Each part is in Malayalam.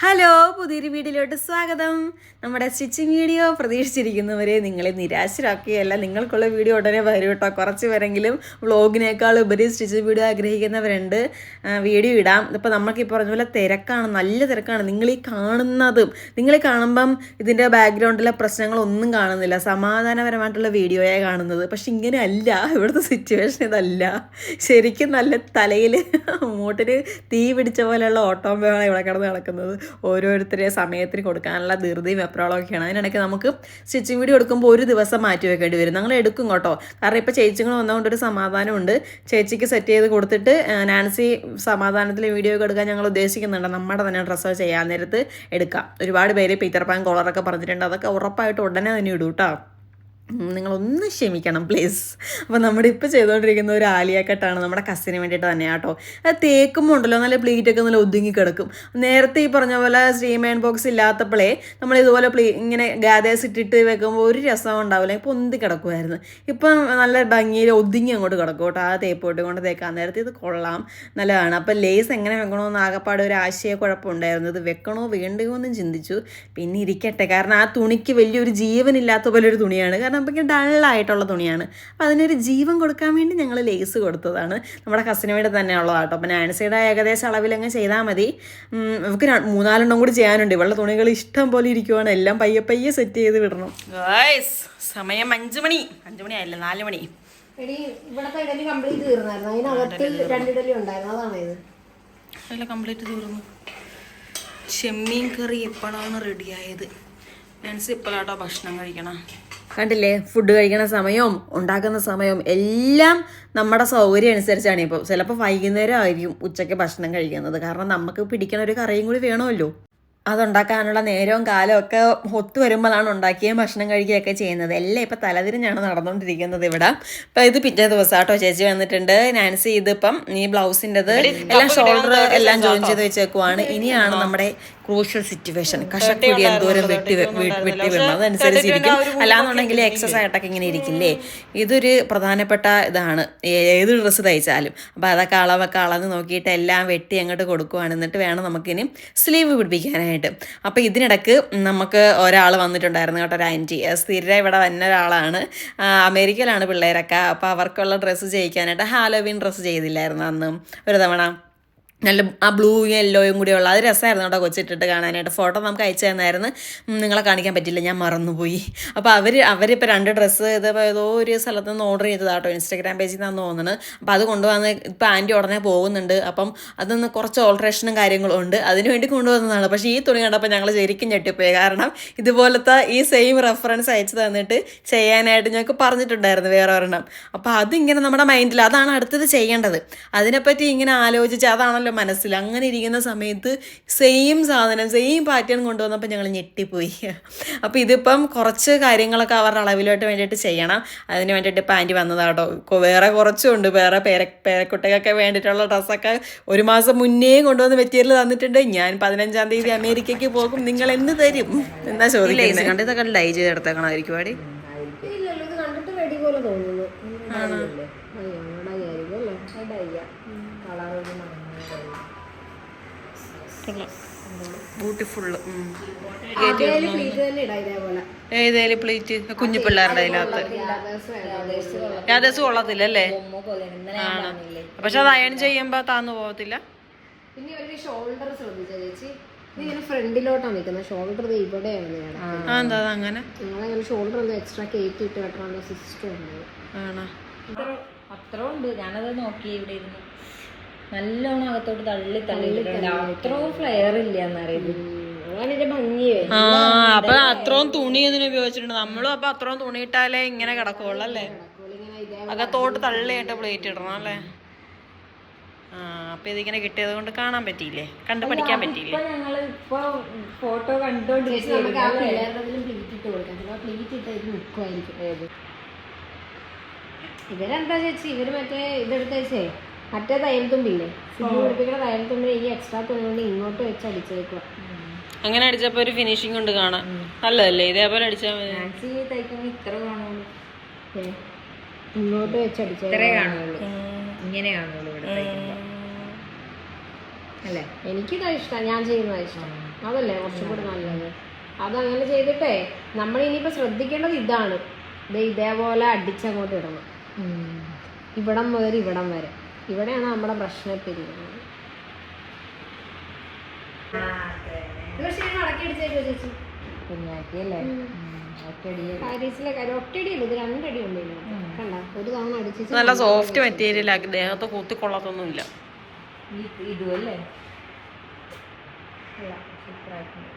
ഹലോ പുതിയൊരു വീഡിയോയിലോട്ട് സ്വാഗതം. നമ്മുടെ സ്റ്റിച്ചിങ് വീഡിയോ പ്രതീക്ഷിച്ചിരിക്കുന്നവരെ നിങ്ങളെ നിരാശരാക്കുകയല്ല. നിങ്ങൾക്കുള്ള വീഡിയോ ഉടനെ വരും കേട്ടോ. കുറച്ച് പേരെങ്കിലും വ്ളോഗിനേക്കാൾ ഉപരി സ്റ്റിച്ചിങ് വീഡിയോ ആഗ്രഹിക്കുന്നവരുണ്ട്. വീഡിയോ ഇടാം. ഇപ്പോൾ നമ്മൾക്ക് ഈ പറഞ്ഞ പോലെ തിരക്കാണ്. നല്ല തിരക്കാണ്. നിങ്ങൾ ഈ കാണുന്നതും നിങ്ങൾ കാണുമ്പം ഇതിന്റെ ബാക്ക്ഗ്രൗണ്ടിലെ പ്രശ്നങ്ങളൊന്നും കാണുന്നില്ല. സമാധാനപരമായിട്ടുള്ള വീഡിയോയാണ് കാണുന്നത്. പക്ഷെ ഇങ്ങനെ അല്ല. ഇവിടുത്തെ സിറ്റുവേഷൻ ഇതല്ല. ശരിക്കും നല്ല തലയിൽ മൂട്ടിന് തീ പിടിച്ച പോലെയുള്ള ഓട്ടോമ്പയാണ് ഇവിടെ കിടന്ന് നടക്കുന്നത്. ഓരോരുത്തരെ സമയത്തിന് കൊടുക്കാനുള്ള ധൃതിയും വെപ്രാളമൊക്കെയാണ് അതിനിടയ്ക്ക് നമുക്ക് സ്റ്റിച്ചിങ് വീഡിയോ എടുക്കുമ്പോൾ ഒരു ദിവസം മാറ്റി വെക്കേണ്ടി വരും. ഞങ്ങൾ എടുക്കും കേട്ടോ. കാരണം ഇപ്പോൾ ചേച്ചികൾ വന്നതുകൊണ്ട് ഒരു സമാധാനമുണ്ട്. ചേച്ചിക്ക് സെറ്റ് ചെയ്ത് കൊടുത്തിട്ട് നാൻസി സമാധാനത്തിൽ വീഡിയോ ഒക്കെ എടുക്കാൻ ഞങ്ങൾ ഉദ്ദേശിക്കുന്നുണ്ട്. നമ്മുടെ തന്നെ ഡ്രസ്സ് ചെയ്യാൻ നേരത്ത് എടുക്കാം. ഒരുപാട് പേര് പീറ്റർ പാൻ കോളറൊക്കെ പറഞ്ഞിട്ടുണ്ട്. അതൊക്കെ ഉറപ്പായിട്ട് ഉടനെ തന്നെ ഇടും കേട്ടോ. നിങ്ങളൊന്ന് ക്ഷമിക്കണം പ്ലീസ് അപ്പോൾ നമ്മുടെ ഇപ്പോൾ ചെയ്തുകൊണ്ടിരിക്കുന്ന ഒരു ആലിയ കട്ടാണ് നമ്മുടെ കസിന് വേണ്ടിയിട്ട് തന്നെ കേട്ടോ അത് തേക്കുമ്പോൾ ഉണ്ടല്ലോ നല്ല പ്ലീറ്റൊക്കെ നല്ല ഒതുങ്ങി കിടക്കും. നേരത്തെ ഈ പറഞ്ഞ പോലെ സ്റ്റീം ആൻഡ് ബോക്സ് ഇല്ലാത്തപ്പോഴേ നമ്മൾ ഇതുപോലെ പ്ലീ ഇങ്ങനെ ഗാദേഴ്സ് ഇട്ടിട്ട് വെക്കുമ്പോൾ ഒരു രസം ഉണ്ടാവില്ല. ഇപ്പോൾ ഒന്തി കിടക്കുമായിരുന്നു ഇപ്പം നല്ല ഭംഗിയിൽ ഒതുങ്ങി അങ്ങോട്ട് കിടക്കും കേട്ടോ ആ തേപ്പ് ഇട്ട് കൊണ്ട് തേക്കാൻ നേരത്തെ ഇത് കൊള്ളാം. നല്ലതാണ്. അപ്പം ലേസ് എങ്ങനെ വെക്കണമെന്ന് ആകപ്പാട് ഒരു ആശയക്കുഴപ്പം ഉണ്ടായിരുന്നു ഇത് വെക്കണോ വേണ്ടയോ എന്നും ചിന്തിച്ചു. പിന്നെ ഇരിക്കട്ടെ. കാരണം ആ തുണിക്ക് വലിയൊരു ജീവനില്ലാത്ത പോലെ ഒരു തുണിയാണ്. കാരണം നമുക്ക് ഡള്ളായിട്ടുള്ള തുണിയാണ്. അപ്പോൾ അതിനൊരു ജീവൻ കൊടുക്കാൻ വേണ്ടി ഞങ്ങൾ ലേസ് കൊടുത്തതാണ്. നമ്മുടെ കസിന് വേണ്ടി തന്നെ ഉള്ളതാട്ടോ അപ്പോൾ നാൻസിയുടെ ഏകദേശം അളവിലങ്ങ് ചെയ്താൽ മതി. നമുക്ക് മൂന്നാലെണ്ണം കൂടി ചെയ്യാനുണ്ട്. ഇവളുടെ തുണികൾ ഇഷ്ടം പോലെ ഇരിക്കുവാണ്. എല്ലാം പയ്യെ പയ്യെ സെറ്റ് ചെയ്ത് വിടണം. സമയം അഞ്ച് മണി. അഞ്ച് മണി ആയില്ല? നാല് മണി. എടി ഇവിടത്തെ ഇഡലി കംപ്ലീറ്റ് തീർന്നായിരുന്നു. രണ്ട് ഇഡലി ഉണ്ടായിരുന്നു. അതാണ് ഇത്? അല്ല കംപ്ലീറ്റ് തീർന്നു. ചെമ്മീൻ കറി എപ്പോഴാണ് റെഡിയായത് നാൻസി ഇപ്പോഴാട്ടോ ഭക്ഷണം കഴിക്കണം. കണ്ടില്ലേ? ഫുഡ് കഴിക്കണ സമയവും ഉണ്ടാക്കുന്ന സമയവും എല്ലാം നമ്മുടെ സൗകര്യം അനുസരിച്ചാണ്. ഇപ്പോൾ ചിലപ്പോൾ വൈകുന്നേരം ആയിരിക്കും ഉച്ചയ്ക്ക് ഭക്ഷണം കഴിക്കുന്നത്. കാരണം നമുക്ക് പിടിക്കണ ഒരു കറിയും കൂടി വേണമല്ലോ. അതുണ്ടാക്കാനുള്ള നേരവും കാലവും ഒക്കെ ഒത്തു വരുമ്പോഴാണ് ഉണ്ടാക്കിയ ഭക്ഷണം കഴിക്കുകയൊക്കെ ചെയ്യുന്നത്. എല്ലാം ഇപ്പം തലതിരിഞ്ഞാണ് നടന്നുകൊണ്ടിരിക്കുന്നത് ഇവിടെ. അപ്പം ഇത് പിറ്റേ ദിവസം കേട്ടോ ചേച്ചി വന്നിട്ടുണ്ട്. നാൻസി ഇതിപ്പം ഈ ബ്ലൗസിന്റെത് എല്ലാം ഷോൾഡർ എല്ലാം ജോയിൻ ചെയ്ത് വെച്ചേക്കുവാണ്. ഇനിയാണ് നമ്മുടെ ക്രൂഷ്യൽ സിറ്റുവേഷൻ കഷക്കുടി എന്തോരം വെട്ടി വെട്ടി വിടണം അതനുസരിച്ചിരിക്കും. അല്ലാന്നുണ്ടെങ്കിൽ എക്സസ് ആയിട്ടൊക്കെ ഇങ്ങനെ ഇരിക്കില്ലേ? ഇതൊരു പ്രധാനപ്പെട്ട ഇതാണ്. ഏത് ഡ്രസ്സ് തയ്ച്ചാലും. അപ്പോൾ അതൊക്കെ അളവൊക്കെ അളന്ന് നോക്കിയിട്ട് എല്ലാം വെട്ടി അങ്ങോട്ട് കൊടുക്കുവാണ്. എന്നിട്ട് വേണം നമുക്കിനി സ്ലീവ് പിടിപ്പിക്കാനായിട്ട്. അപ്പോൾ ഇതിനിടക്ക് നമുക്ക് ഒരാൾ വന്നിട്ടുണ്ടായിരുന്നു കേട്ടോ ഒരു ആന്റി. സ്ഥിരം ഇവിടെ വന്ന ഒരാളാണ്. അമേരിക്കയിലാണ് പിള്ളേരൊക്കെ. അപ്പോൾ അവർക്കുള്ള ഡ്രസ്സ് ചെയ്യിക്കാനായിട്ട് ഹാലോവിൻ ഡ്രസ്സ് ചെയ്തില്ലായിരുന്നു അന്ന്. ഒരു തവണ. നല്ല ആ ബ്ലൂയും യെല്ലോയും കൂടിയുള്ള അത് രസമായിരുന്നു കേട്ടോ കൊച്ചിട്ടിട്ട് കാണാനായിട്ട്. ഫോട്ടോ നമുക്ക് അയച്ചു തന്നായിരുന്നു. നിങ്ങളെ കാണിക്കാൻ പറ്റില്ല ഞാൻ മറന്നുപോയി. അപ്പോൾ അവർ അവരിപ്പോൾ രണ്ട് ഡ്രസ്സ് ഇതിപ്പോൾ ഏതോ ഒരു സ്ഥലത്ത് നിന്ന് ഓർഡർ ചെയ്തതാണ് കേട്ടോ ഇൻസ്റ്റാഗ്രാം പേജിൽ നിന്നാണ് തോന്നുന്നത് അപ്പോൾ അത് കൊണ്ടുവന്ന് ഇപ്പോൾ ആന്റി ഉടനെ പോകുന്നുണ്ട്. അപ്പം അതൊന്ന് കുറച്ച് ഓൾട്രേഷനും കാര്യങ്ങളും ഉണ്ട്. അതിന് വേണ്ടി കൊണ്ടുവന്നതാണ്. പക്ഷേ ഈ തുണി കണ്ടപ്പോൾ ഞങ്ങൾ ശരിക്കും ഞെട്ടിപ്പോയി. കാരണം ഇതുപോലത്തെ ഈ സെയിം റെഫറൻസ് അയച്ചു തന്നിട്ട് ചെയ്യാനായിട്ട് ഞങ്ങൾക്ക് പറഞ്ഞിട്ടുണ്ടായിരുന്നു വേറെ ഒരെണ്ണം. അപ്പോൾ അതിങ്ങനെ നമ്മുടെ മൈൻഡിൽ അതാണ് അടുത്തത് ചെയ്യേണ്ടത്. അതിനെപ്പറ്റി ഇങ്ങനെ ആലോചിച്ച് അതാണല്ലോ മനസ്സിൽ അങ്ങനെ ഇരിക്കുന്ന സമയത്ത് സെയിം സാധനം സെയിം പാറ്റേൺ കൊണ്ടുവന്നപ്പോൾ ഞങ്ങൾ ഞെട്ടിപ്പോയി. അപ്പോൾ ഇതിപ്പം കുറച്ച് കാര്യങ്ങളൊക്കെ അവരുടെ അളവിലോട്ട് വേണ്ടിയിട്ട് ചെയ്യണം. അതിന് വേണ്ടിയിട്ട് ഇപ്പം ആന്റി വന്നതാട്ടോ വേറെ കുറച്ചുണ്ട്. വേറെ പേര പേരക്കുട്ടികൾക്ക് വേണ്ടിയിട്ടുള്ള ഡ്രസ്സൊക്കെ ഒരു മാസം മുന്നേ കൊണ്ടുവന്ന് മെറ്റീരിയൽ തന്നിട്ടുണ്ട്. ഞാൻ പതിനഞ്ചാം തീയതി അമേരിക്കയ്ക്ക് പോകും. നിങ്ങൾ എന്ന് തരും. എന്നാ ചോദിക്കുന്നത് ഇതൊക്കെ ഡൈ ചെയ്തെടുത്തേക്കണമായിരിക്കും പാടി ഇല്ലല്ലോ ഇത് കണ്ടിട്ട് റെഡി പോലെ തോന്നുന്നു. ആയിരിക്കും അല്ലേ? കളർ ഒരു ബ്യൂട്ടിഫുള്ള് പ്ലീറ്റ് ഏതേലും കുഞ്ഞു പിള്ളേരുടെ അതിനകത്ത്. യാദേശം കൊള്ളത്തില്ല അല്ലേ? ആണ്. പക്ഷെ അത് അയൺ ചെയ്യുമ്പോ താന്നു പോകത്തില്ല പിന്നെ ഷോൾഡർ ശ്രദ്ധിച്ച ചേച്ചി? ഇങ്ങനെ ഫ്രണ്ടിലോട്ടാണ് നിൽക്കുന്നത് ഷോൾഡർ ഇവിടെയാണ് നിങ്ങളുടെ അങ്ങനെ? നിങ്ങളങ്ങനെ ഷോൾഡർ ഒന്ന് എക്സ്ട്രാ കയറ്റി ഇട്ട് കെട്ടാനുള്ള സിസ്റ്റം ഉണ്ട്. ആണോ? അത്ര ഉണ്ട് ഞാനത് നോക്കി ഇവിടെ ഇരുന്നു. നല്ലോണം അകത്തോട്ട് തള്ളി തള്ളിയിട്ടുണ്ട് അത്രയും ഫ്ലെയർ ഇല്ല അപ്പൊ അത്രയും തുണി ഇതിന് ഉപയോഗിച്ചിട്ടുണ്ട്. നമ്മളും അപ്പൊ അത്രയും തുണി ഇട്ടാലേ ഇങ്ങനെ കിടക്കുള്ളൂ അല്ലേ? ഇങ്ങനെ ഇതേ അകത്തോട്ട് തള്ളിയായിട്ട് പ്ലേറ്റ് ഇടണം അല്ലേ? അപ്പൊ ഇതിങ്ങനെ കിട്ടിയത് കൊണ്ട് കാണാൻ പറ്റിയില്ലേ? കണ്ട് പഠിക്കാൻ പറ്റിയില്ലേ? ഇപ്പൊ ഞങ്ങൾ ഇപ്പൊ ഫോട്ടോ ചേച്ചി ഇവരെന്താ ചേച്ചി? ഇവർ മറ്റേ ഇതെടുത്ത് വെച്ചേ? മറ്റേ തയ്യൽത്തുമ്പില്ലേ സിബി പിടിപ്പിക്കുന്ന തയ്യൽത്തുമ്പിൽ ഈ എക്സ്ട്രാ തുണി കൊണ്ട് ഇങ്ങോട്ട് വെച്ച് അടിച്ചേക്കുക അങ്ങനെ അടിച്ചപ്പോ ഒരു ഫിനിഷിംഗ് കൊണ്ട് കാണാം നല്ലതല്ലേ? ഇതേപോലെ അടിച്ചാൽ മതി. ഇത്ര കാണുള്ളൂ. ഇങ്ങോട്ട് വെച്ച് അടിച്ചേ ഇത്രേ കാണുള്ളൂ. ഇങ്ങനെ കാണുള്ളൂ ഇവിടെ തയ്ക്കുമ്പോ. അല്ലേ? എനിക്കിതാ ഇഷ്ടം ഞാൻ ചെയ്യുന്നതാ ഇഷ്ടം. അതല്ലേ കുറച്ചും കൂടി നല്ലത്. അങ്ങനെ ചെയ്തിട്ടേ നമ്മൾ ഇനിയിപ്പോൾ ശ്രദ്ധിക്കേണ്ടത് ഇതാണ്. ദേ ഇതേപോലെ അടിച്ചങ്ങോട്ട് ഇടണം. ഇവിടം മുതൽ ഇവിടം വരെ. ഇവിടെയാണ് നമ്മുടെ പ്രശ്നം ഇപ്പം ഇരിക്കുന്നത് ഇത് ഇത് നല്ല സോഫ്റ്റ് മെറ്റീരിയൽ ദേഹത്ത് കുത്തിക്കൊള്ളത്തൊന്നുമില്ല. ഇതും അല്ലേ? സൂപ്പറായിട്ടുണ്ട്.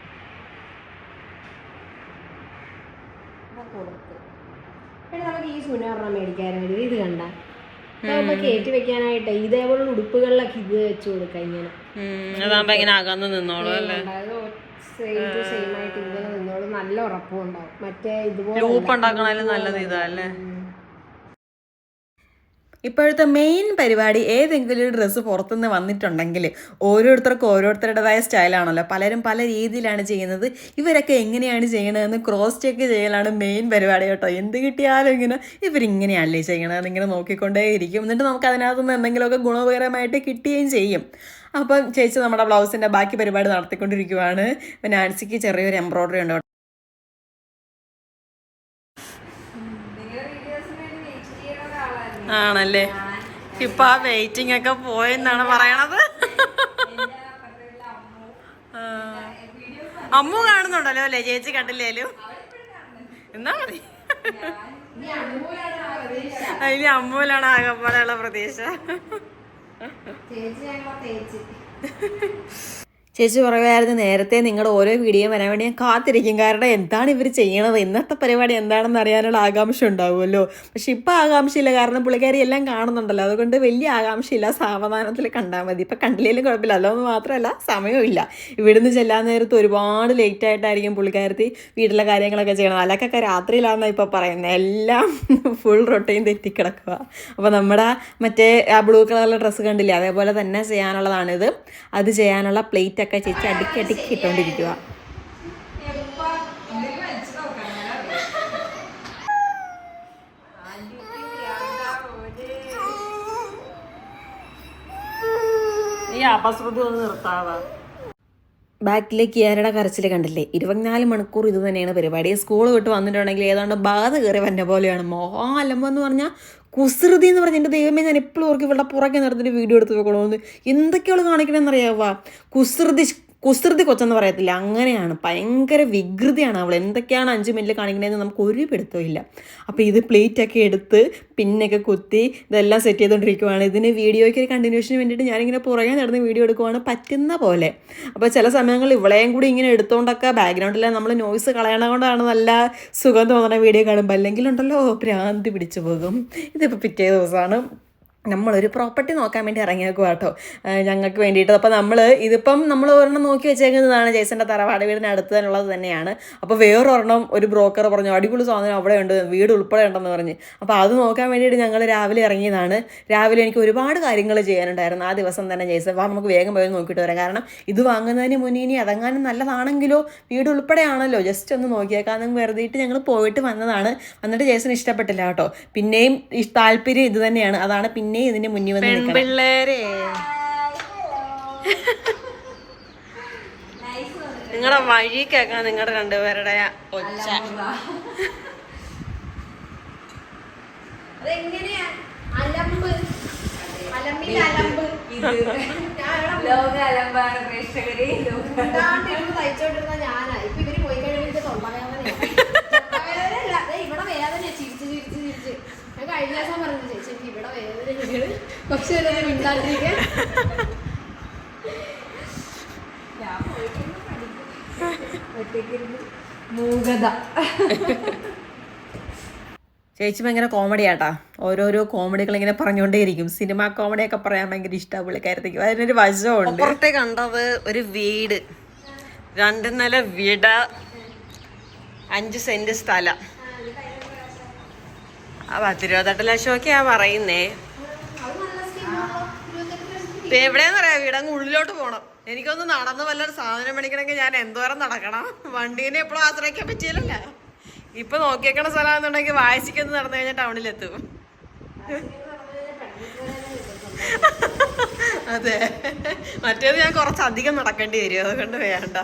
കൊടുത്ത്. പിന്നെ നമുക്ക് ഈ സുനൊരെണ്ണം മേടിക്കാനായിട്ട് ഇത് കണ്ട. കയറ്റി വെക്കാനായിട്ട് ഇതേപോലുള്ള ഉടുപ്പുകളിലൊക്കെ ഇത് വെച്ച് കൊടുക്കാം ഇങ്ങനെ. അതാകുമ്പോ ഇങ്ങനെ അകന്ന് നിന്നോളൂ അല്ലേ? സെയിം ടു സെയിം ആയിട്ട് ഇങ്ങനെ നിന്നോളൂ. നല്ല ഉറപ്പുണ്ടാവും മറ്റേ ഇതുപോലെ ലൂപ്പ് ഉണ്ടാക്കണേലും നല്ലത് ഇതാ അല്ലേ? ഇപ്പോഴത്തെ മെയിൻ പരിപാടി ഏതെങ്കിലും ഒരു ഡ്രസ്സ് പുറത്തുനിന്ന് വന്നിട്ടുണ്ടെങ്കിൽ ഓരോരുത്തർക്കും ഓരോരുത്തരുടേതായ സ്റ്റൈലാണല്ലോ പലരും പല രീതിയിലാണ് ചെയ്യുന്നത്. ഇവരൊക്കെ എങ്ങനെയാണ് ചെയ്യണതെന്ന് ക്രോസ് ചെക്ക് ചെയ്യലാണ് മെയിൻ പരിപാടി കേട്ടോ. എന്ത് കിട്ടിയാലും ഇങ്ങനെ ഇവരിങ്ങനെയല്ലേ ചെയ്യണതെന്ന് ഇങ്ങനെ നോക്കിക്കൊണ്ടേയിരിക്കും. എന്നിട്ട് നമുക്ക് അതിനകത്തുനിന്ന് എന്തെങ്കിലുമൊക്കെ ഗുണപകരമായിട്ട് കിട്ടുകയും ചെയ്യും. അപ്പം ചേച്ചി നമ്മുടെ ബ്ലൗസിന്റെ ബാക്കി പരിപാടി നടത്തിക്കൊണ്ടിരിക്കുവാണ്. നാൻസിക്ക് ചെറിയൊരു എംബ്രോയ്ഡറി ഉണ്ട്? ആണല്ലേ? ഇപ്പൊ ആ വെയിറ്റിംഗ് ഒക്കെ പോയെന്നാണ് പറയണത്. അമ്മു കാണുന്നുണ്ടല്ലോ അല്ലേ? ചേച്ചി കണ്ടില്ലേലും? എന്നാ മതി. അതിന് അമ്മൂലാണ് ആകെപ്പാടെയുള്ള പ്രതീക്ഷ. ചേച്ചി പറയുമായിരുന്നു നേരത്തെ നിങ്ങളുടെ ഓരോ വീഡിയോ വരാൻ വേണ്ടി ഞാൻ കാത്തിരിക്കും. കാരണം എന്താണ് ഇവർ ചെയ്യണത്? ഇന്നത്തെ പരിപാടി എന്താണെന്ന് അറിയാനുള്ള ആകാംക്ഷ ഉണ്ടാവുമല്ലോ. പക്ഷെ ഇപ്പം ആകാംക്ഷയില്ല. കാരണം പുള്ളിക്കാരി എല്ലാം കാണുന്നുണ്ടല്ലോ. അതുകൊണ്ട് വലിയ ആകാംക്ഷയില്ല. സാവധാനത്തിൽ കണ്ടാൽ മതി. ഇപ്പം കണ്ടില്ലെങ്കിലും കുഴപ്പമില്ല. അതൊന്നും മാത്രമല്ല സമയമില്ല ഇവിടുന്ന് ചെല്ലാൻ നേരത്ത് ഒരുപാട് ലേറ്റ് ആയിട്ടായിരിക്കും പുള്ളിക്കാരത്തി വീട്ടിലെ കാര്യങ്ങളൊക്കെ ചെയ്യണം അലക്കൊക്കെ രാത്രിയിലാണെന്നാണ് ഇപ്പോൾ പറയുന്നത് എല്ലാം ഫുൾ റൊട്ടയും തെറ്റിക്കിടക്കുക അപ്പോൾ നമ്മുടെ മറ്റേ ആ ബ്ലൂ കളറിലെ ഡ്രസ്സ് കണ്ടില്ലേ? അതേപോലെ തന്നെ ചെയ്യാനുള്ളതാണിത്. അത് ചെയ്യാനുള്ള പ്ലേറ്റ് ഒക്കെ ചേച്ചി അടുക്കി അടുക്കി ഇട്ടുകൊണ്ടിരിക്കുക ഈ അപശ്രുതി ഒന്ന് നിർത്താവാ? ബാക്കിലെ കിയാരയുടെ കരച്ചിൽ കണ്ടില്ലേ? ഇരുപത്തിനാല് മണിക്കൂർ ഇത് തന്നെയാണ് പരിപാടി. സ്കൂൾ വിട്ട് വന്നിട്ടുണ്ടെങ്കിൽ ഏതാണ്ട് ബാധ കയറി വന്ന പോലെയാണ്. മോഹം അലമ്പെന്ന് പറഞ്ഞാൽ കുസൃതി എന്ന് പറഞ്ഞാൽ എന്റെ ദൈവമേ ഞാൻ എപ്പോഴും ഓർക്ക് ഇവളുടെ പുറകെ നടന്നിട്ട് വീഡിയോ എടുത്ത് വെക്കണമെന്ന് എന്തൊക്കെയാണ് കാണിക്കണമെന്നറിയാവുക കുസൃതി കുസൃതി കൊച്ചെന്ന് പറയത്തില്ല. അങ്ങനെയാണ്. ഭയങ്കര വികൃതിയാണ് അവൾ. എന്തൊക്കെയാണ് അഞ്ച് മിനിറ്റ് കാണിക്കണതെന്ന് നമുക്ക് ഒരു പിടുത്തവും ഇല്ല. അപ്പോൾ ഇത് പ്ലേറ്റൊക്കെ എടുത്ത് പിന്നൊക്കെ കുത്തി ഇതെല്ലാം സെറ്റ് ചെയ്തുകൊണ്ടിരിക്കുവാണ്. ഇതിന് വീഡിയോയ്ക്ക് ഒരു കണ്ടിന്യൂഷന് വേണ്ടിയിട്ട് ഞാനിങ്ങനെ പുറകെ നടന്ന് വീഡിയോ എടുക്കുവാണ് പറ്റുന്ന പോലെ. അപ്പോൾ ചില സമയങ്ങളിൽ ഇവളെയും കൂടി ഇങ്ങനെ എടുത്തുകൊണ്ടൊക്കെ ബാക്ക്ഗ്രൗണ്ടിൽ നമ്മൾ നോയ്സ് കളയണ കൊണ്ടാണ് നല്ല സുഖം തോന്നുന്ന വീഡിയോ കാണുമ്പോൾ അല്ലെങ്കിൽ ഉണ്ടല്ലോ ഭ്രാന്തി പിടിച്ചു പോകും. ഇതിപ്പോൾ പിറ്റേ ദിവസമാണ്. നമ്മളൊരു പ്രോപ്പർട്ടി നോക്കാൻ വേണ്ടി ഇറങ്ങിയേക്കുക കേട്ടോ. ഞങ്ങൾക്ക് വേണ്ടിയിട്ട്. അപ്പോൾ നമ്മൾ ഇതിപ്പം നമ്മൾ ഒരെണ്ണം നോക്കി വെച്ചേക്കുന്നതാണ് ജേസന്റെ തറവാട് വീടിന് അടുത്ത് തന്നെയുള്ളത് തന്നെയാണ്. അപ്പോൾ വേറൊരെണ്ണം ഒരു ബ്രോക്കർ പറഞ്ഞു അടിപൊളി സാധനം അവിടെ ഉണ്ട് വീട് ഉൾപ്പെടെ ഉണ്ടെന്ന് പറഞ്ഞ്. അപ്പോൾ അത് നോക്കാൻ വേണ്ടിയിട്ട് ഞങ്ങൾ രാവിലെ ഇറങ്ങിയതാണ്. രാവിലെ എനിക്ക് ഒരുപാട് കാര്യങ്ങൾ ചെയ്യാനുണ്ടായിരുന്നു. ആ ദിവസം തന്നെ ജേസൻ വാ നമുക്ക് വേഗം പോയി നോക്കിയിട്ട് വരാം. കാരണം ഇത് വാങ്ങുന്നതിന് മുന്നേ ഇനി അതങ്ങാനും നല്ലതാണെങ്കിലോ വീട് ഉൾപ്പെടെയാണല്ലോ ജസ്റ്റ് ഒന്ന് നോക്കിയേക്കാന്നും വെറുതെയിട്ട് ഞങ്ങൾ പോയിട്ട് വന്നതാണ്. എന്നിട്ട് ജേസൻ ഇഷ്ടപ്പെട്ടില്ല കേട്ടോ. പിന്നെയും താല്പര്യം ഇത് തന്നെയാണ്. അതാണ് പിന്നെയും ഇതിന് മുന്നിൽ വന്ന് നിൽക്കണം. പിള്ളേരെ നിങ്ങളുടെ വഴി കേൾക്കാൻ നിങ്ങളുടെ രണ്ടുപേരുടെ ഒച്ച. ലോക അലമ്പാണ് പ്രേക്ഷകരെ തയ്ച്ചോണ്ടിരുന്ന ഞാനാ. ഇപ്പൊ കഴിഞ്ഞ ദിവസം പറഞ്ഞു ചേച്ചി എനിക്ക് ഇവിടെ വേദന പക്ഷെ ഇതൊന്നും മിണ്ടാണ്ടിരിക്കാൻ മൂകത. ചേച്ചി ഭയങ്കര കോമഡി ആട്ടാ ഓരോരോ കോമഡികൾ ഇങ്ങനെ പറഞ്ഞുകൊണ്ടേയിരിക്കും. സിനിമ കോമഡി ഒക്കെ പറയാൻ ഭയങ്കര ഇഷ്ടമാണ് പുള്ളിക്കാരത്തേക്ക് അതിനൊരു വശമുണ്ട് പുറത്തെ കണ്ടത് ഒരു വീട്. രണ്ട് നില വീട്. അഞ്ച് സെന്റ് സ്ഥലം. പത്തിരുപത്തെട്ട് ലക്ഷമൊക്കെയാ പറയുന്നേ. ഇപ്പൊ വീട് വീടങ്ങ് ഉള്ളിലോട്ട് പോണം. എനിക്കൊന്ന് നടന്ന് വല്ലൊരു സാധനം മേടിക്കണമെങ്കിൽ ഞാൻ എന്തോരം നടക്കണം. വണ്ടീനെ എപ്പോഴും ആശ്രയിക്കാൻ പറ്റിയല്ലോ ഇപ്പൊ നോക്കിയേക്കണ സ്ഥലമാണെന്നുണ്ടെങ്കിൽ വായിച്ചിക്കൊന്ന് നടന്നു കഴിഞ്ഞാൽ ടൗണിലെത്തും. അതെ. മറ്റേത് ഞാൻ കുറച്ചധികം നടക്കേണ്ടി വരും. അതുകൊണ്ട് വേണ്ട.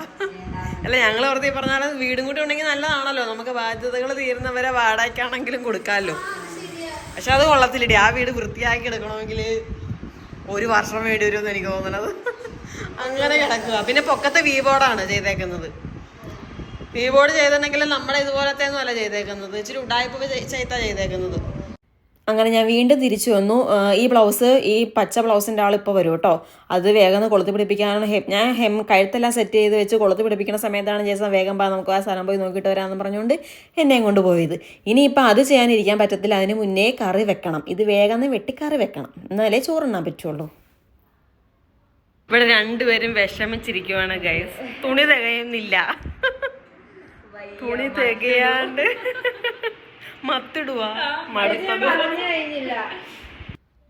അല്ല ഞങ്ങൾ വെറുതെ പറഞ്ഞാൽ വീടും കൂടി ഉണ്ടെങ്കിൽ നല്ലതാണല്ലോ. നമുക്ക് ബാധ്യതകൾ തീരുന്നവരെ വാടകയ്ക്കാണെങ്കിലും കൊടുക്കാമല്ലോ. പക്ഷെ അത് കൊള്ളത്തില്ലടി. ആ വീട് വൃത്തിയാക്കി എടുക്കണമെങ്കിൽ ഒരു വർഷം വേണ്ടി വരുമെന്ന് എനിക്ക് തോന്നുന്നത് അങ്ങനെ കിടക്കുക പിന്നെ പൊക്കത്തെ വി ബോർഡാണ് ചെയ്തേക്കുന്നത്. വി ബോർഡ് ചെയ്തിട്ടുണ്ടെങ്കിൽ നമ്മുടെ ഇതുപോലത്തെ ഒന്നും അല്ല ചെയ്തേക്കുന്നത്. ഇച്ചിരി ഉടായ്പ ചെയ്താ ചെയ്തേക്കുന്നത്. അങ്ങനെ ഞാൻ വീണ്ടും തിരിച്ചു വന്നു. ഈ ബ്ലൗസ് ഈ പച്ച ബ്ലൗസിന്റെ ആൾ ഇപ്പോൾ വരും കേട്ടോ അത് വേഗം ഒന്ന് കൊളുത്തി പിടിപ്പിക്കാനാണ് ഹെം ഞാൻ ഹെം കഴുത്തെല്ലാം സെറ്റ് ചെയ്ത് വെച്ച് കൊളുത്തി പിടിപ്പിക്കുന്ന സമയത്താണ് ജേസൺ വേഗം പാ നമുക്ക് ആ സ്ഥലം പോയി നോക്കിയിട്ട് വരാമെന്ന് പറഞ്ഞുകൊണ്ട് എന്നെയും കൊണ്ട് പോയത്. ഇനിയിപ്പോൾ അത് ചെയ്യാനിരിക്കാൻ പറ്റത്തില്ല. അതിന് മുന്നേ കറി വെക്കണം. ഇത് വേഗം വെട്ടി വെട്ടിക്കറി വെക്കണം. എന്നാലേ ചോറുണ്ണാൻ പറ്റുള്ളൂ. ഇവിടെ രണ്ടുപേരും വിഷമിച്ചിരിക്കുവാണ് ഗൈസ് തുണി തികയുന്നില്ല. തുണി തികയാണ്ട്. മത്തിടുവാ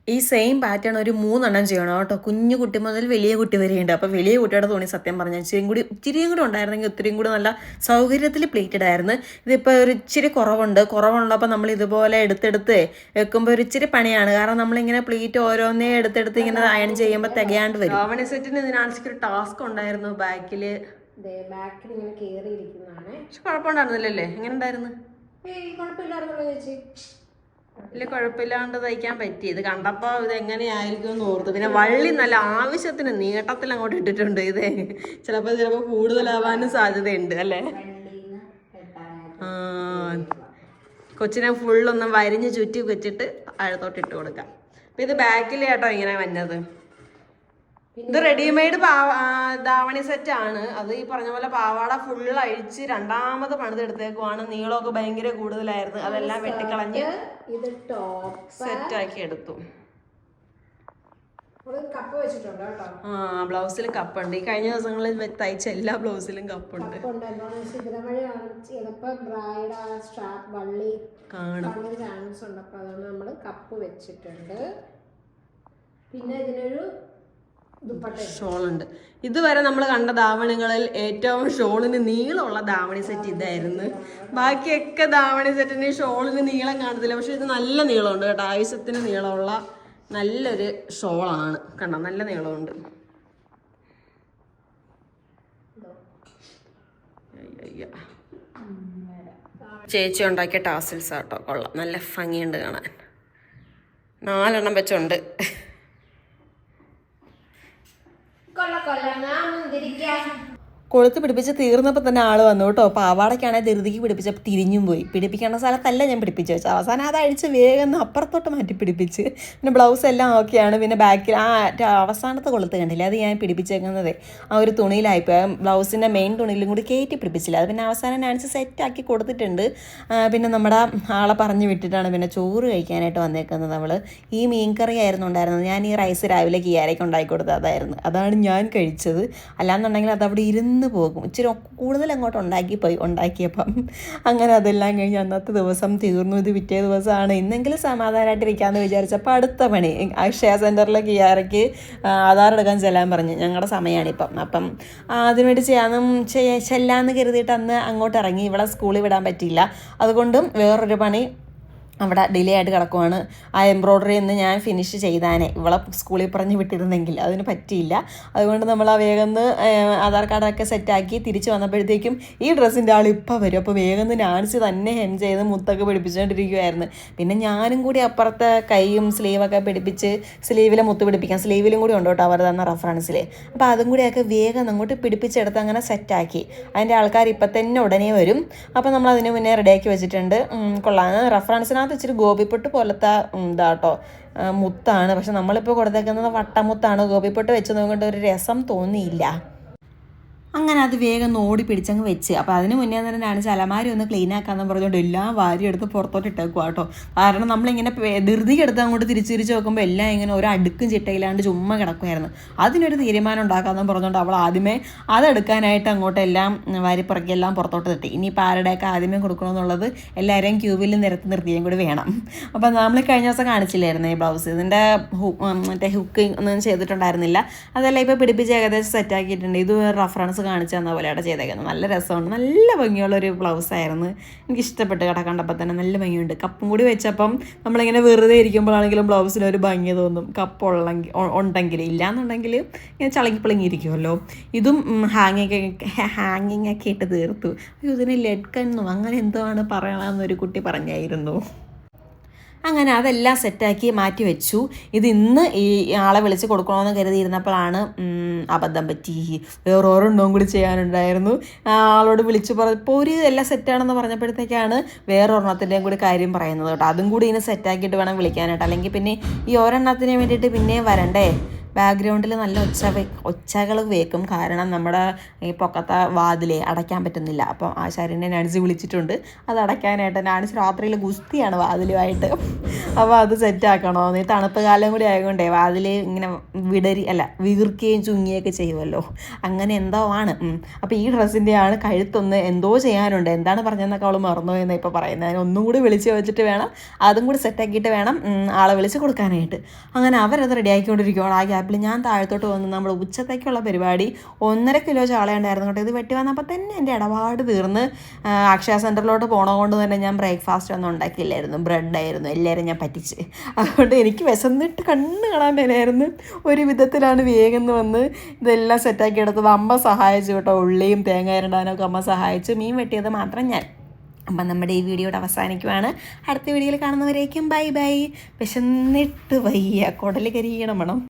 ഈ സെയിം പാറ്റേൺ ഒരു മൂന്നെണ്ണം ചെയ്യണം കേട്ടോ. കുഞ്ഞു കുട്ടി മുതൽ വലിയ കുട്ടി വരെയുണ്ട്. അപ്പോൾ വലിയ കുട്ടിയുടെ തുണി സത്യം പറഞ്ഞാൽ ഇച്ചിരി കൂടി ഇച്ചിരിയും കൂടി ഉണ്ടായിരുന്നെങ്കിൽ ഒത്തിരിയും കൂടി നല്ല സൗകര്യത്തിൽ പ്ലേറ്റഡ് ആയിരുന്നു. ഇതിപ്പോ ഒരു ഇച്ചിരി കുറവുണ്ട്. കുറവുള്ളപ്പോൾ നമ്മൾ ഇതുപോലെ എടുത്തെടുത്ത് വെക്കുമ്പോൾ ഒരു ഇച്ചിരി പണിയാണ്. കാരണം നമ്മളിങ്ങനെ പ്ലേറ്റ് ഓരോന്നേ എടുത്തെടുത്ത് ഇങ്ങനെ അയൺ ചെയ്യുമ്പോൾ തികയാണ്ട് വരും. ഓവണ സെറ്റിന് ഇതിനാണെങ്കിൽ ഒരു ടാസ്ക് ഉണ്ടായിരുന്നു ബാക്കിൽ ബാക്കിൽ ഇങ്ങനെ കയറിയിരിക്കുന്നതാണ് പക്ഷെ കുഴപ്പമുണ്ടായിരുന്നില്ലല്ലേ? എങ്ങനെ ഉണ്ടായിരുന്നു? ഏയ് കുഴപ്പമില്ലായിരുന്നല്ലോ ചേച്ചി. വലിയ കുഴപ്പമില്ലാണ്ട് തയ്ക്കാൻ പറ്റി ഇത് കണ്ടപ്പോൾ ഇത് എങ്ങനെയായിരിക്കും എന്ന് ഓർത്തു. പിന്നെ വള്ളി നല്ല ആവശ്യത്തിന് നീട്ടത്തിൽ അങ്ങോട്ട് ഇട്ടിട്ടുണ്ട് ഇത്. ചിലപ്പോൾ ചിലപ്പോൾ കൂടുതലാവാനും സാധ്യതയുണ്ട് അല്ലേ? ആ. കൊച്ചിനെ ഫുള്ളൊന്ന് വരിഞ്ഞ് ചുറ്റി വെച്ചിട്ട് അഴത്തോട്ട് ഇട്ട് കൊടുക്കാം. അപ്പം ഇത് ബാക്കിലേട്ടോ ഇങ്ങനെ വന്നത്. ഇത് റെഡിമെയ്ഡ് ധാവണി സെറ്റ് ആണ്. അത് ഈ പറഞ്ഞ പോലെ പാവാട ഫുൾ അഴിച്ച് രണ്ടാമത് പണിതെടുത്തേക്കുവാണ് നീളമൊക്കെ ഭയങ്കര കൂടുതലായിരുന്നു. അതെല്ലാം വെട്ടിക്കളഞ്ഞ് ഇത് ടോപ്പ് സെറ്റാക്കി എടുത്തു. ആ ബ്ലൗസിൽ കപ്പുണ്ട് ഈ കഴിഞ്ഞ ദിവസങ്ങളിൽ തയ്ച്ച എല്ലാ ബ്ലൗസിലും കപ്പുണ്ട് കാണും. ചാൻസ് ഉണ്ട്. അതുകൊണ്ട് നമ്മൾ കപ്പ് വെച്ചിട്ടുണ്ട്. പിന്നെ ഇതിനൊരു ഷോളുണ്ട്. ഇതുവരെ നമ്മൾ കണ്ട ധാവണികളിൽ ഏറ്റവും ഷോളിന് നീളമുള്ള ധാവണി സെറ്റ് ഇതായിരുന്നു. ബാക്കിയൊക്കെ ധാവണി സെറ്റിന് ഷോളിന് നീളം കാണത്തില്ല. പക്ഷെ ഇത് നല്ല നീളമുണ്ട് കേട്ടോ. ആയുസത്തിന് നീളമുള്ള നല്ലൊരു ഷോളാണ്. കണ്ടോ? നല്ല നീളമുണ്ട്. ചേച്ചി ഉണ്ടാക്കിയ ടാസിൽസ് കേട്ടോ. കൊള്ളാം. നല്ല ഭംഗിയുണ്ട് കാണാൻ. നാലെണ്ണം വെച്ചുണ്ട്. കൊല്ല കൊല്ല ഞാൻ മുന്തിരിക്കാം കൊളുത്ത് പിടിപ്പിച്ച് തീർന്നപ്പോൾ തന്നെ ആൾ വന്നു കേട്ടോ. പാവാടയ്ക്കാണെങ്കിൽ ധൃതിക്ക് പിടിപ്പിച്ചപ്പോൾ തിരിഞ്ഞും പോയി. പിടിപ്പിക്കേണ്ട സ്ഥലത്തല്ല ഞാൻ പിടിപ്പിച്ച് വെച്ചു അവസാനം അത് അഴിച്ച് വേഗം അപ്പുറത്തോട്ട് മാറ്റി പിടിപ്പിച്ച്. പിന്നെ ബ്ലൗസ് എല്ലാം ഓക്കെയാണ്. പിന്നെ ബാക്കിൽ ആ അവസാനത്തെ കൊളുത്ത് കണ്ടില്ല? അത് ഞാൻ പിടിപ്പിച്ചേക്കുന്നത്. ആ ഒരു തുണിയിലായിപ്പോയി. ബ്ലൗസിന്റെ മെയിൻ തുണിയിലും കൂടി കയറ്റി പിടിപ്പിച്ചില്ല. അത് പിന്നെ അവസാനം നാൻസ് സെറ്റാക്കി കൊടുത്തിട്ടുണ്ട്. പിന്നെ നമ്മുടെ ആളെ പറഞ്ഞു വിട്ടിട്ടാണ് പിന്നെ ചോറ് കഴിക്കാനായിട്ട് വന്നേക്കുന്നത് നമ്മൾ ഈ മീൻ കറി ആയിരുന്നു ഉണ്ടായിരുന്നത്. ഞാൻ ഈ റൈസ് രാവിലെ കിയാരയ്ക്ക് ഉണ്ടാക്കി കൊടുത്തത് അതായിരുന്നു അതാണ് ഞാൻ കഴിച്ചത്. അല്ലാന്നുണ്ടെങ്കിൽ അത് അവിടെ ഇരുന്ന് പോകും. ഇച്ചിരി കൂടുതൽ അങ്ങോട്ട് ഉണ്ടാക്കി പോയി ഉണ്ടാക്കിയപ്പം. അങ്ങനെ അതെല്ലാം കഴിഞ്ഞ് അന്നത്തെ ദിവസം തീർന്നു. ഇത് പിറ്റേ ദിവസമാണ്. ഇന്നെങ്കിലും സമാധാനമായിട്ടിരിക്കാമെന്ന് വിചാരിച്ചപ്പോൾ അടുത്ത പണി. അക്ഷയ സെന്ററിലെ കിയാറയ്ക്ക് ആധാർ എടുക്കാൻ ചെല്ലാൻ പറഞ്ഞു. ഞങ്ങളുടെ സമയമാണിപ്പം അപ്പം അതിനുവേണ്ടി ചെയ്യാനും ചെല്ലാമെന്ന് കരുതിയിട്ട് അന്ന് അങ്ങോട്ട് ഇറങ്ങി. ഇവിടെ സ്കൂളിൽ വിടാൻ പറ്റിയില്ല. അതുകൊണ്ടും വേറൊരു പണി അവിടെ ഡിലേ ആയിട്ട് കിടക്കുവാണ്. ആ എംബ്രോയ്ഡറി എന്ന് ഞാൻ ഫിനിഷ് ചെയ്താനേ. ഇവളെ സ്കൂളിൽ പറഞ്ഞ് വിട്ടിരുന്നെങ്കിൽ അതിന് പറ്റിയില്ല. അതുകൊണ്ട് നമ്മൾ ആ വേഗം ഒന്ന്, ആധാർ കാർഡൊക്കെ സെറ്റാക്കി തിരിച്ച് വന്നപ്പോഴത്തേക്കും ഈ ഡ്രസ്സിന്റെ ആൾ ഇപ്പോൾ വരും. അപ്പോൾ വേഗം ഒന്ന് നാണിച്ച് തന്നെ ഹെം ചെയ്ത് മുത്തൊക്കെ പിടിപ്പിച്ചുകൊണ്ടിരിക്കുമായിരുന്നു പിന്നെ ഞാനും കൂടി അപ്പുറത്തെ കൈയും സ്ലീവൊക്കെ പിടിപ്പിച്ച് സ്ലീവിലെ മുത്ത് പിടിപ്പിക്കാം. സ്ലീവിലും കൂടി ഉണ്ട് കേട്ടോ അവർ തന്ന റെഫറൻസിൽ അപ്പോൾ അതും കൂടിയൊക്കെ വേഗം അങ്ങോട്ട് പിടിപ്പിച്ചെടുത്ത് അങ്ങനെ സെറ്റാക്കി അതിന്റെ ആൾക്കാർ ഇപ്പം തന്നെ ഉടനെ വരും. അപ്പോൾ നമ്മൾ അതിന് മുന്നേ റെഡിയാക്കി വെച്ചിട്ടുണ്ട്. കൊള്ളാം. റെഫറൻസിനകത്ത് ഇച്ചിരി ഗോപിപ്പൊട്ട് പോലത്തെ ഇതാട്ടോ. മുത്താണ്. പക്ഷെ നമ്മളിപ്പോൾ കൊടുത്തേക്കുന്നത് വട്ടമുത്താണ്. ഗോപിപ്പൊട്ട് വെച്ച് നോക്കിയിട്ട് ഒരു രസം തോന്നിയില്ല. അങ്ങനെ അത് വേഗം ഓടി പിടിച്ചങ്ങ് വെച്ച്. അപ്പോൾ അതിന് മുന്നേ തന്നെ ഞാൻ അലമാരി ഒന്ന് ക്ലീൻ ആക്കാന്ന് പറഞ്ഞുകൊണ്ട് എല്ലാം വാരി എടുത്ത് പുറത്തോട്ട് ഇട്ടേക്കുക കേട്ടോ കാരണം നമ്മളിങ്ങനെ എടുത്ത് അങ്ങോട്ട് തിരിച്ച് തിരിച്ച് നോക്കുമ്പോൾ എല്ലാം ഇങ്ങനെ ഒരു അടുക്കും ചിട്ടയിലാണ്ട് ചുമ്മാ കിടക്കുമായിരുന്നു അതിനൊരു തീരുമാനം ഉണ്ടാക്കാമെന്ന് പറഞ്ഞുകൊണ്ട് അവൾ ആദ്യമേ അതെടുക്കാനായിട്ട് അങ്ങോട്ട് എല്ലാം വാരിപ്പുറക്കി എല്ലാം പുറത്തോട്ട് തട്ടി. ഇനിയിപ്പോൾ ആരുടെയൊക്കെ ആദ്യമേ കൊടുക്കണമെന്നുള്ളത് എല്ലാവരെയും ക്യൂബിൽ നിരത്തി നിർത്തിയും കൂടി വേണം. അപ്പോൾ നമ്മൾ കഴിഞ്ഞ ദിവസം കാണിച്ചില്ലായിരുന്നു ഈ ബ്ലൗസ്. ഇതിന്റെ മറ്റേ ഹുക്കിംഗ് ഒന്നും ചെയ്തിട്ടുണ്ടായിരുന്നില്ല. അതെല്ലാം ഇപ്പോൾ പിടിപ്പിച്ച് ഏകദേശം സെറ്റാക്കിയിട്ടുണ്ട് ഇത് റഫറൻസ് കാണിച്ചു തന്ന പോലെയാണ് ചെയ്തേക്കുന്നത്. നല്ല രസമുണ്ട്. നല്ല ഭംഗിയുള്ളൊരു ബ്ലൗസ് ആയിരുന്നു. എനിക്ക് ഇഷ്ടപ്പെട്ട് കട കണ്ടപ്പോൾ തന്നെ. നല്ല ഭംഗിയുണ്ട്. കപ്പും കൂടി വെച്ചപ്പം നമ്മളിങ്ങനെ വെറുതെ ഇരിക്കുമ്പോഴാണെങ്കിലും ബ്ലൗസിന് ഒരു ഭംഗി തോന്നും. കപ്പ് ഉള്ളെങ്കിൽ ഉണ്ടെങ്കിൽ. ഇല്ലാന്നുണ്ടെങ്കിൽ ഇങ്ങനെ ചളങ്ങി പിളങ്ങിയിരിക്കുമല്ലോ ഇതും ഹാങ്ങിങ് ഹാങ്ങിങ് ഒക്കെ ഇട്ട് തീർത്തു. ഇതിന് ലെഡ്കണ്ണോ അങ്ങനെ എന്തോ ആണ് പറയണമെന്നൊരു കുട്ടി പറഞ്ഞായിരുന്നു. അങ്ങനെ അതെല്ലാം സെറ്റാക്കി മാറ്റി വെച്ചു. ഇത് ഇന്ന് ഈ ആളെ വിളിച്ച് കൊടുക്കണമെന്ന് കരുതിയിരുന്നപ്പോഴാണ് അബദ്ധം പറ്റി. വേറെ ഒരെണ്ണവും കൂടി ചെയ്യാനുണ്ടായിരുന്നു. ആളോട് വിളിച്ച് പറഞ്ഞപ്പോൾ ഒരു എല്ലാം സെറ്റാണെന്ന് പറഞ്ഞപ്പോഴത്തേക്കാണ് വേറെ ഒരെണ്ണത്തിന്റെയും കൂടി കാര്യം പറയുന്നത് കേട്ടോ. അതും കൂടി ഇനി സെറ്റാക്കിയിട്ട് വേണം വിളിക്കാനായിട്ട്. അല്ലെങ്കിൽ പിന്നെ ഈ ഒരെണ്ണത്തിന് വേണ്ടിയിട്ട് പിന്നെയും വരണ്ടേ? ബാക്ക്ഗ്രൗണ്ടിൽ നല്ല ഒച്ച ഒച്ചകൾ വേക്കും കാരണം നമ്മുടെ ഈ പൊക്കത്തെ വാതിലെ അടയ്ക്കാൻ പറ്റുന്നില്ല. അപ്പം ആശാരിനെ നാൻസി വിളിച്ചിട്ടുണ്ട്. അത് അടയ്ക്കാനായിട്ട് നാൻസി രാത്രിയിൽ ഗുസ്തിയാണ് വാതിലുമായിട്ട്. അപ്പോൾ അത് സെറ്റാക്കണോ. ഈ തണുപ്പ് കാലം കൂടി ആയതുകൊണ്ടേ വാതിൽ ഇങ്ങനെ വിടരി അല്ല വീർക്കുകയും ചുങ്ങിയൊക്കെ ചെയ്യുമല്ലോ അങ്ങനെ എന്തോ ആണ്. അപ്പോൾ ഈ ഡ്രസ്സിന്റെ ആണ് കഴുത്തൊന്ന് എന്തോ ചെയ്യാനുണ്ട്. എന്താണ് പറഞ്ഞതെന്നൊക്കെ അവൾ മറന്നു എന്ന് ഇപ്പോൾ പറയുന്നത്. അതിന് ഒന്നും കൂടി വിളിച്ച് വെച്ചിട്ട് വേണം. അതും കൂടി സെറ്റാക്കിയിട്ട് വേണം ആളെ വിളിച്ച് കൊടുക്കാനായിട്ട്. അങ്ങനെ അവരത് റെഡിയാക്കിക്കൊണ്ടിരിക്കുകയാണ് ആ ഗ്യാപ്പിൽ ഞാൻ താഴത്തോട്ട് വന്ന് നമ്മൾ ഉച്ചത്തേക്കുള്ള പരിപാടി ഒന്നര കിലോ ചാളയുണ്ടായിരുന്നു കേട്ടോ. ഇത് വെട്ടി വന്നപ്പോൾ തന്നെ എന്റെ ഇടപാട് തീർന്ന് അക്ഷയ സെന്ററിലോട്ട് പോണതുകൊണ്ട് തന്നെ ഞാൻ ബ്രേക്ക്ഫാസ്റ്റ് ഒന്നും ഉണ്ടാക്കിയില്ലായിരുന്നു. ബ്രെഡായിരുന്നു എല്ലാവരും ഞാൻ പറ്റിച്ച്. അതുകൊണ്ട് എനിക്ക് വിശന്നിട്ട് കണ്ണ് കാണാൻ മേലായിരുന്നു. ഒരു വിധത്തിലാണ് വേഗം വന്ന് ഇതെല്ലാം സെറ്റാക്കി എടുത്തത്. അമ്മ സഹായിച്ചു കേട്ടോ. ഉള്ളിയും തേങ്ങ ഇരണ്ടാനൊക്കെ അമ്മ സഹായിച്ചു. മീൻ വെട്ടിയത് മാത്രം ഞാൻ. അപ്പം നമ്മുടെ ഈ വീഡിയോയുടെ അവസാനിക്കുവാണ്. അടുത്ത വീഡിയോയിൽ കാണുന്നവരേക്കും ബൈ ബൈ. വിശന്നിട്ട് വയ്യ. കുടൽ കരിയണം വേണം.